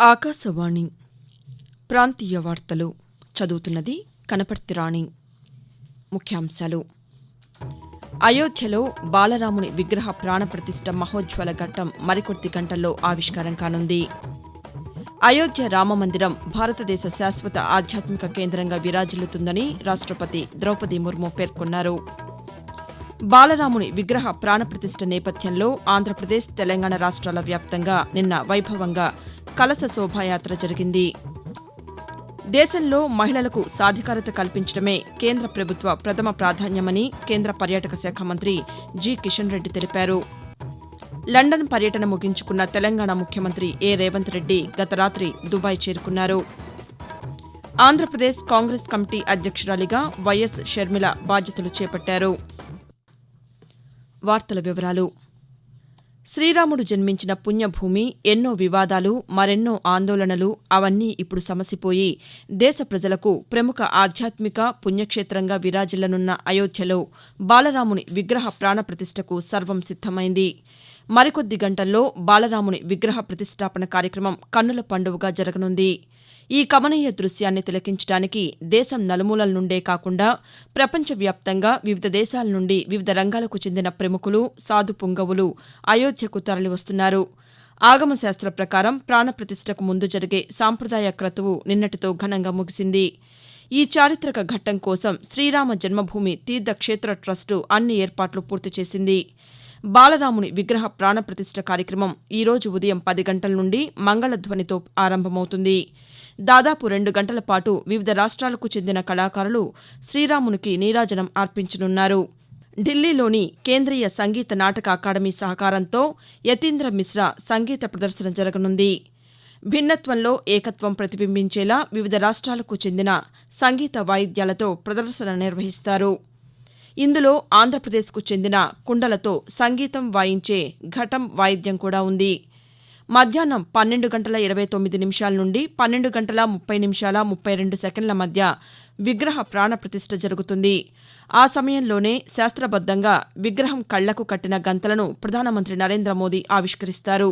ఆకాశవాణి ప్రాంతీయ వార్తలు చదువుతున్నది కనపర్తి రాణి. ముఖ్యాంశాలు. అయోధ్యలో బాలరాముని విగ్రహ ప్రాణప్రతిష్ఠ మహోజ్వల ఘట్టం మరికొద్ది గంటల్లో ఆవిష్కారం కానుంది. అయోధ్య రామమందిరం భారతదేశ శాశ్వత ఆధ్యాత్మిక కేంద్రంగా విరాజిల్లుతుందని రాష్టపతి ద్రౌపది ముర్ము పేర్కొన్నారు. బాలరాముని విగ్రహ ప్రాణప్రతిష్ఠ నేపథ్యంలో ఆంధ్రప్రదేశ్ తెలంగాణ రాష్ట్రాల వ్యాప్తంగా నిన్న వైభవంగా కలశ శోభాయాత్ర జరిగింది. దేశంలో మహిళలకు సాధికారత కల్పించడమే కేంద్ర ప్రభుత్వ ప్రథమ ప్రాధాన్యమని కేంద్ర పర్యాటక శాఖ మంత్రి జి. కిషన్ రెడ్డి తెలిపారు. లండన్ పర్యటన ముగించుకున్న తెలంగాణ ముఖ్యమంత్రి ఏ. రేవంత్ రెడ్డి గత రాతి దుబాయ్ చేరుకున్నారు. ఆంధ్రప్రదేశ్ కాంగ్రెస్ కమిటీ అధ్యక్షురాలిగా వైఎస్ షర్మిల బాధ్యతలు చేపట్టారు. వార్తల వివరాలు శ్రీరాముడు జన్మించిన పుణ్యభూమి ఎన్నో వివాదాలు మరెన్నో ఆందోళనలు అవన్నీ ఇప్పుడు సమసిపోయి దేశ ప్రజలకు ప్రముఖ ఆధ్యాత్మిక పుణ్యక్షేత్రంగా విరాజిల్లనున్న అయోధ్యలో బాలరాముని విగ్రహ ప్రాణప్రతిష్టకు సర్వం సిద్దమైంది మరికొద్ది గంటల్లో బాలరాముని విగ్రహ ప్రతిష్టాపన కార్యక్రమం కన్నుల పండువగా జరగనుంది. ఈ కమనీయ దృశ్యాన్ని తిలకించడానికి దేశం నలుమూలల నుండే కాకుండా ప్రపంచవ్యాప్తంగా వివిధ దేశాల నుండి వివిధ రంగాలకు చెందిన ప్రముఖులు సాధు పుంగవులు అయోధ్యకు తరలివస్తున్నారు. ఆగమశాస్త్ర ప్రకారం ప్రాణప్రతిష్టకు ముందు జరిగే సాంప్రదాయ క్రతువు నిన్నటితో ఘనంగా ముగిసింది. ఈ చారిత్రక ఘట్టం కోసం శ్రీరామ జన్మభూమి తీర్థక్షేత్ర ట్రస్టు అన్ని ఏర్పాట్లు పూర్తి చేసింది. బాలరాముని విగ్రహ ప్రాణప్రతిష్ఠ కార్యక్రమం ఈ రోజు ఉదయం పది గంటల నుండి మంగళధ్వనితో ఆరంభమవుతుంది. దాదాపు రెండు గంటల పాటు వివిధ రాష్ట్రాలకు చెందిన కళాకారులు శ్రీరామునికి నీరాజనం అర్పించనున్నారు. ఢిల్లీలోని కేంద్రీయ సంగీత నాటక అకాడమీ సహకారంతో యతీంద్ర మిశ్రా సంగీత ప్రదర్శన జరగనుంది. భిన్నత్వంలో ఏకత్వం ప్రతిబింబించేలా వివిధ రాష్ట్రాలకు చెందిన సంగీత వాయిద్యాలతో ప్రదర్శన నిర్వహిస్తారు. ఇందులో ఆంధ్రప్రదేశ్కు చెందిన కుండలతో సంగీతం వాయించే ఘటం వాయిద్యం కూడా ఉంది. మధ్యాహ్నం పన్నెండు గంటల ఇరవై తొమ్మిది నిమిషాల నుండి పన్నెండు గంటల ముప్పై నిమిషాల ముప్పై రెండు సెకండ్ల మధ్య విగ్రహ ప్రాణప్రతిష్ఠ జరుగుతుంది. ఆ సమయంలోనే శాస్త్రబద్దంగా విగ్రహం కళ్ళకు కట్టిన గంతలను ప్రధానమంత్రి నరేంద్ర మోదీ ఆవిష్కరిస్తారు.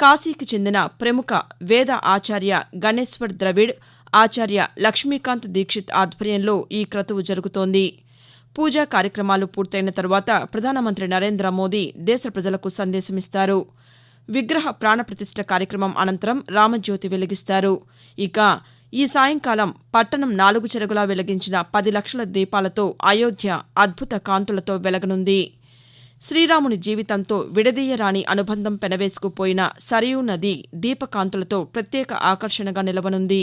కాశీకి చెందిన ప్రముఖ వేద ఆచార్య గణేశ్వర్ ద్రవిడ్ ఆచార్య లక్ష్మీకాంత్ దీక్షిత్ ఆధ్వర్యంలో ఈ క్రతువు జరుగుతోంది. పూజా కార్యక్రమాలు పూర్తయిన తర్వాత ప్రధానమంత్రి నరేంద్ర మోదీ దేశ ప్రజలకు సందేశమిస్తారు. విగ్రహ ప్రాణప్రతిష్ఠ కార్యక్రమం అనంతరం రామజ్యోతి వెలిగిస్తారు. ఇక ఈ సాయంకాలం పట్టణం నాలుగు చెరుగులా వెలిగించిన పది లక్షల దీపాలతో అయోధ్య అద్భుత కాంతులతో వెలగనుంది. శ్రీరాముని జీవితంతో విడదీయరాని అనుబంధం పెనవేసుకుపోయిన సరయూ నది దీపకాంతులతో ప్రత్యేక ఆకర్షణగా నిలవనుంది.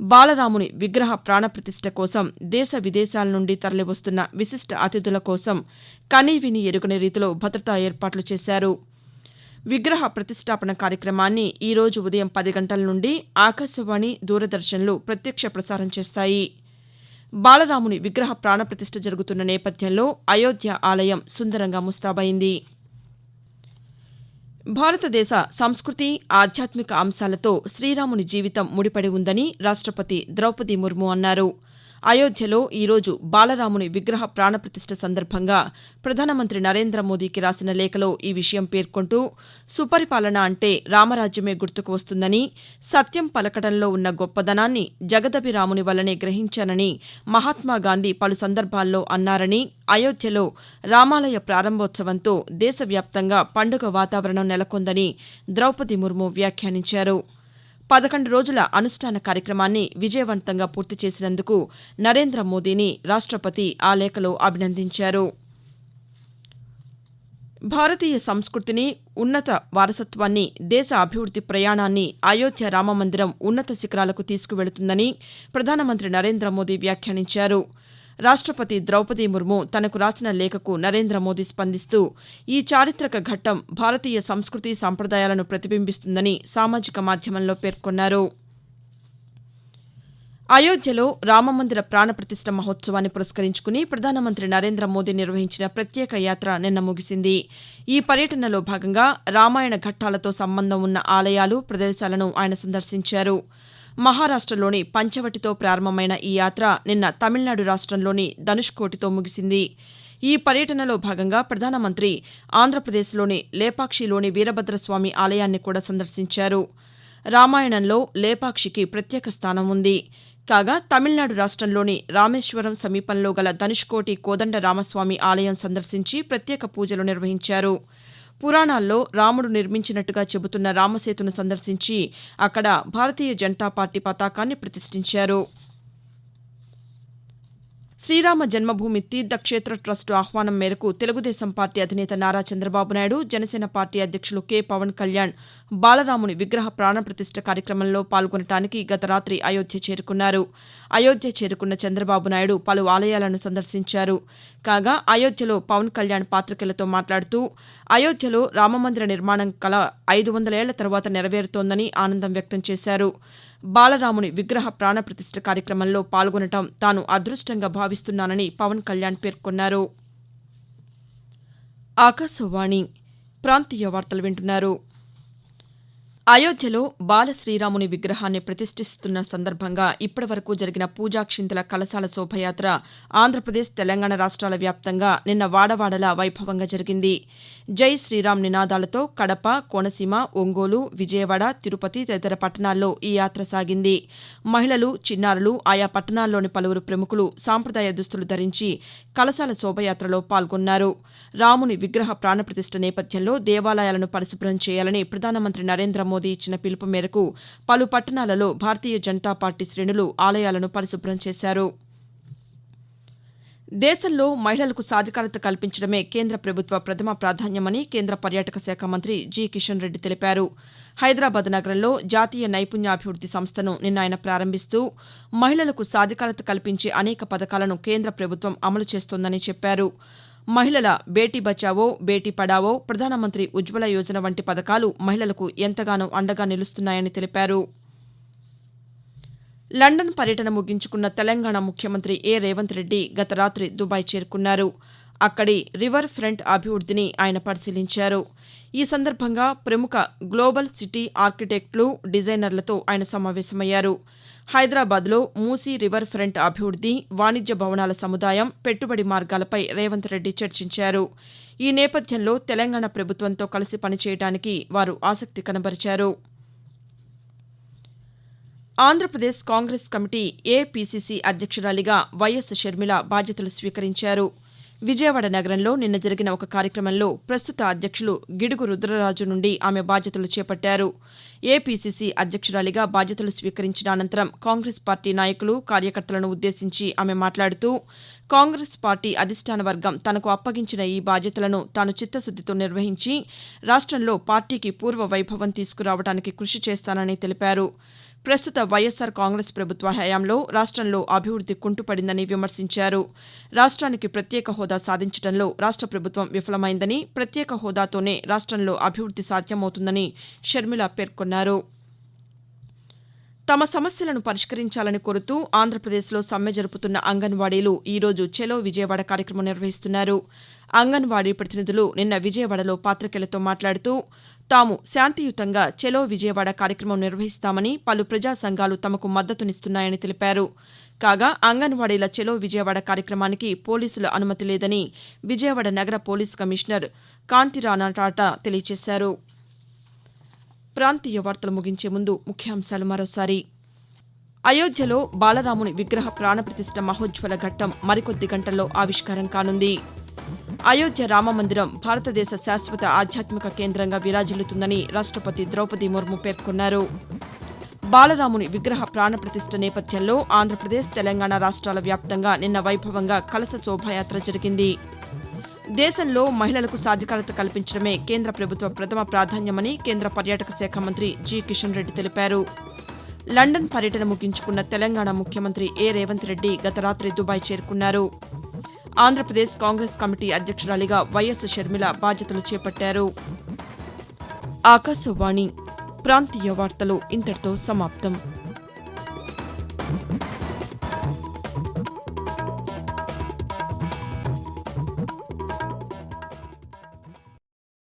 బాలరాముని విగ్రహ ప్రాణప్రతిష్ఠ కోసం దేశ విదేశాల నుండి తరలివస్తున్న విశిష్ట అతిథుల కోసం కనీవిని ఎరుగని రీతిలో భద్రతా ఏర్పాట్లు చేశారు. విగ్రహ ప్రతిష్టాపన కార్యక్రమాన్ని ఈ రోజు ఉదయం పది గంటల నుండి ఆకాశవాణి దూరదర్శన్లు ప్రత్యక్ష ప్రసారం చేస్తాయి. బాలరాముని విగ్రహ ప్రాణప్రతిష్ఠ జరుగుతున్న నేపథ్యంలో అయోధ్య ఆలయం సుందరంగా ముస్తాబైంది. భారతదేశ సంస్కృతి ఆధ్యాత్మిక అంశాలతో శ్రీరాముని జీవితం ముడిపడి ఉందని రాష్టపతి ద్రౌపది ముర్ము అన్నారు. అయోధ్యలో ఈరోజు బాలరాముని విగ్రహ ప్రాణప్రతిష్ఠ సందర్భంగా ప్రధానమంత్రి నరేంద్ర మోదీకి రాసిన లేఖలో ఈ విషయం పేర్కొంటూ సుపరిపాలన అంటే రామరాజ్యమే గుర్తుకు వస్తుందని సత్యం పలకడంలో ఉన్న గొప్పదనాన్ని జగదభిరాముని వల్లనే గ్రహించానని మహాత్మాగాంధీ పలు సందర్భాల్లో అన్నారని అయోధ్యలో రామాలయ ప్రారంభోత్సవంతో దేశవ్యాప్తంగా పండుగ వాతావరణం నెలకొందని ద్రౌపది ముర్ము వ్యాఖ్యానించారు. పదకొండు రోజుల అనుష్ఠాన కార్యక్రమాన్ని విజయవంతంగా పూర్తి చేసినందుకు నరేంద్ర మోదీని రాష్టపతి ఆ లేఖలో అభినందించారు. భారతీయ సంస్కృతిని ఉన్నత వారసత్వాన్ని దేశ అభివృద్ది ప్రయాణాన్ని అయోధ్య రామమందిరం ఉన్నత శిఖరాలకు తీసుకువెళుతుందని ప్రధానమంత్రి నరేంద్ర మోదీ వ్యాఖ్యానించారు. రాష్టపతి ద్రౌపది ముర్ము తనకు రాసిన లేఖకు నరేంద్ర మోదీ స్పందిస్తూ ఈ చారిత్రక ఘట్టం భారతీయ సంస్కృతి సంప్రదాయాలను ప్రతిబింబిస్తుందని సామాజిక మాధ్యమంలో పేర్కొన్నారు. అయోధ్యలో రామమందిర ప్రాణప్రతిష్ఠ మహోత్సవాన్ని పురస్కరించుకుని ప్రధానమంత్రి నరేంద్ర మోదీ నిర్వహించిన ప్రత్యేక యాత్ర నిన్న ముగిసింది. ఈ పర్యటనలో భాగంగా రామాయణ ఘట్టాలతో సంబంధం ఉన్న ఆలయాలు ప్రదేశాలను ఆయన సందర్శించారు. మహారాష్టలోని పంచవటితో ప్రారంభమైన ఈ యాత్ర నిన్న తమిళనాడు రాష్టంలోని ధనుష్కోటితో ముగిసింది. ఈ పర్యటనలో భాగంగా ప్రధానమంత్రి ఆంధ్రప్రదేశ్లోని లేపాక్షిలోని వీరభద్రస్వామి ఆలయాన్ని కూడా సందర్శించారు. రామాయణంలో లేపాక్షికి ప్రత్యేక స్థానం ఉంది. కాగా తమిళనాడు రాష్ట్రంలోని రామేశ్వరం సమీపంలో గల ధనుష్కోటి కోదండ రామస్వామి ఆలయం సందర్శించి ప్రత్యేక పూజలు నిర్వహించారు. పురాణాల్లో రాముడు నిర్మించినట్టుగా చెబుతున్న రామసేతును సందర్శించి అక్కడ భారతీయ జనతా పార్టీ పతాకాన్ని ప్రతిష్ఠించారు. శ్రీరామ జన్మభూమి తీర్థక్షేత్ర ట్రస్టు ఆహ్వానం మేరకు తెలుగుదేశం పార్టీ అధినేత నారా చంద్రబాబు నాయుడు జనసేన పార్టీ అధ్యక్షులు కె. పవన్ కళ్యాణ్ బాలరాముని విగ్రహ ప్రాణప్రతిష్ఠ కార్యక్రమంలో పాల్గొనడానికి గత రాతి అయోధ్య చేరుకున్నారు. అయోధ్య చేరుకున్న చంద్రబాబు నాయుడు పలు ఆలయాలను సందర్శించారు. కాగా అయోధ్యలో పవన్ కళ్యాణ్ పాతికేయులతో మాట్లాడుతూ అయోధ్యలో రామమందిర నిర్మాణం కల ఐదు వందలేళ్ళ తర్వాత నెరవేరుతోందని ఆనందం వ్యక్తం చేశారు. బాలరాముని విగ్రహ ప్రాణప్రతిష్ఠ కార్యక్రమంలో పాల్గొనడం తాను అదృష్టంగా భావిస్తున్నానని పవన్ కళ్యాణ్ పేర్కొన్నారు. ఆకాశవాణి ప్రాంతీయ వార్తలు వింటున్నారు. అయోధ్యలో బాలశ్రీరాముని విగ్రహాన్ని ప్రతిష్ఠిస్తున్న సందర్భంగా ఇప్పటివరకు జరిగిన పూజాక్షింతల కలశాల శోభయాత్ర ఆంధ్రప్రదేశ్ తెలంగాణ రాష్ట్రాల వ్యాప్తంగా నిన్న వాడవాడలా వైభవంగా జరిగింది. జై శ్రీరామ్ నినాదాలతో కడప కోనసీమ ఒంగోలు విజయవాడ తిరుపతి తదితర పట్టణాల్లో ఈ యాత్ర సాగింది. మహిళలు చిన్నారులు ఆయా పట్టణాల్లోని పలువురు ప్రముఖులు సాంప్రదాయ దుస్తులు ధరించి కలశాల శోభయాత్రలో పాల్గొన్నారు. రాముని విగ్రహ ప్రాణప్రతిష్ఠ నేపథ్యంలో దేవాలయాలను పరిశుభ్రం చేయాలని ప్రధానమంత్రి నరేంద్ర మోదీ ఇచ్చిన పిలుపు మేరకు పలు పట్టణాలలో భారతీయ జనతా పార్టీ శ్రేణులు ఆలయాలను పరిశుభ్రం చేశారు. దేశంలో మహిళలకు సాధికారత కల్పించడమే కేంద్ర ప్రభుత్వ ప్రథమ ప్రాధాన్యమని కేంద్ర పర్యాటక శాఖ మంత్రి జి కిషన్ రెడ్డి తెలిపారు. హైదరాబాద్ నగరంలో జాతీయ నైపుణ్యాభివృద్ది సంస్థను నిన్న ఆయన ప్రారంభిస్తూ మహిళలకు సాధికారత కల్పించే అనేక పథకాలను కేంద్ర ప్రభుత్వం అమలు చేస్తోందని చెప్పారు. మహిళల బేటీ బచావో బేటీ పడావో ప్రధానమంత్రి ఉజ్వల యోజన వంటి పథకాలు మహిళలకు ఎంతగానో అండగా నిలుస్తున్నాయని తెలిపారు. లండన్ పర్యటన ముగించుకున్న తెలంగాణ ముఖ్యమంత్రి ఏ. రేవంత్ రెడ్డి గత రాత్రి దుబాయ్ చేరుకున్నారు. అక్కడి రివర్ ఫ్రంట్ అభివృద్దిని ఆయన పరిశీలించారు. ఈ సందర్భంగా ప్రముఖ గ్లోబల్ సిటీ ఆర్కిటెక్టులు డిజైనర్లతో ఆయన సమావేశమయ్యారు. హైదరాబాద్లో మూసీ రివర్ ఫ్రంట్ అభివృద్ది వాణిజ్య భవనాల సముదాయం పెట్టుబడి మార్గాలపై రేవంత్ రెడ్డి చర్చించారు. ఈ నేపథ్యంలో తెలంగాణ ప్రభుత్వంతో కలిసి పనిచేయడానికి వారు ఆసక్తి కనబరిచారు. ఆంధ్రప్రదేశ్ కాంగ్రెస్ కమిటీ ఏపీసీసీ అధ్యక్షురాలిగా వైఎస్ షర్మిల బాధ్యతలు స్వీకరించారు. విజయవాడ నగరంలో నిన్న జరిగిన ఒక కార్యక్రమంలో ప్రస్తుత అధ్యక్షులు గిడుగు రుద్రరాజు నుండి ఆమె బాధ్యతలు చేపట్టారు. ఏపీసీసీ అధ్యక్షురాలిగా బాధ్యతలు స్వీకరించిన అనంతరం కాంగ్రెస్ పార్టీ నాయకులు కార్యకర్తలను ఉద్దేశించి ఆమె మాట్లాడుతూ కాంగ్రెస్ పార్టీ అధిష్టాన వర్గం తనకు అప్పగించిన ఈ బాధ్యతలను తాను చిత్తశుద్దితో నిర్వహించి రాష్టంలో పార్టీకి పూర్వ వైభవం తీసుకురావడానికి కృషి చేస్తానని తెలిపారు. ప్రస్తుత వైఎస్సార్ కాంగ్రెస్ ప్రభుత్వ హయాంలో రాష్టంలో అభివృద్ది కుంటుపడిందని విమర్శించారు. రాష్ట్రానికి ప్రత్యేక హోదా సాధించడంలో రాష్ట్ర ప్రభుత్వం విఫలమైందని ప్రత్యేక హోదాతోనే రాష్ట్రంలో అభివృద్ది సాధ్యమవుతుందని షర్మిల పేర్కొన్నారు. తమ సమస్యలను పరిష్కరించాలని కోరుతూ ఆంధ్రప్రదేశ్లో సమ్మె జరుపుతున్న అంగన్వాడీలు ఈరోజు చెలో విజయవాడ కార్యక్రమం నిర్వహిస్తున్నారు. అంగన్వాడీ ప్రతినిధులు నిన్న విజయవాడలో పాతికేయులతో మాట్లాడుతూ తాము శాంతియుతంగా చెలో విజయవాడ కార్యక్రమం నిర్వహిస్తామని పలు ప్రజా సంఘాలు తమకు మద్దతునిస్తున్నాయని తెలిపారు. కాగా అంగన్వాడీల చెలో విజయవాడ కార్యక్రమానికి పోలీసుల అనుమతి లేదని విజయవాడ నగర పోలీస్ కమిషనర్ కాంతిరాణా టాటా తెలియజేశారు. ప్రాంతీయ వార్తలు ముగించే ముందు ముఖ్యాంశాలు మరోసారి. అయోధ్యలో బాలరాముని విగ్రహ ప్రాణప్రతిష్ఠ మహోజ్వల ఘట్టం మరికొద్ది గంటల్లో ఆవిష్కారం కానుంది. అయోధ్య రామమందిరం భారతదేశ శాశ్వత ఆధ్యాత్మిక కేంద్రంగా విరాజిల్లుతుందని రాష్టపతి ద్రౌపది ముర్ము పేర్కొన్నారు. బాలరాముని విగ్రహ ప్రాణప్రతిష్ఠ నేపథ్యంలో ఆంధ్రప్రదేశ్ తెలంగాణ రాష్ట్రాల వ్యాప్తంగా నిన్న వైభవంగా కలస శోభాయాత్ర జరిగింది. దేశంలో మహిళలకు సాధికారత కల్పించడమే కేంద్ర ప్రభుత్వ ప్రథమ ప్రాధాన్యమని కేంద్ర పర్యాటక శాఖ మంత్రి జి. కిషన్ రెడ్డి తెలిపారు. లండన్ పర్యటన ముగించుకున్న తెలంగాణ ముఖ్యమంత్రి ఏ. రేవంత్ రెడ్డి గత రాత్రి దుబాయ్ చేరుకున్నారు. ఆంధ్రప్రదేశ్ కాంగ్రెస్ కమిటీ అధ్యక్షురాలిగా వైఎస్ షర్మిల బాధ్యతలు చేపట్టారు. ఆకాశవాణి ప్రాంతీయ వార్తలు ఇంతటితో సమాప్తం.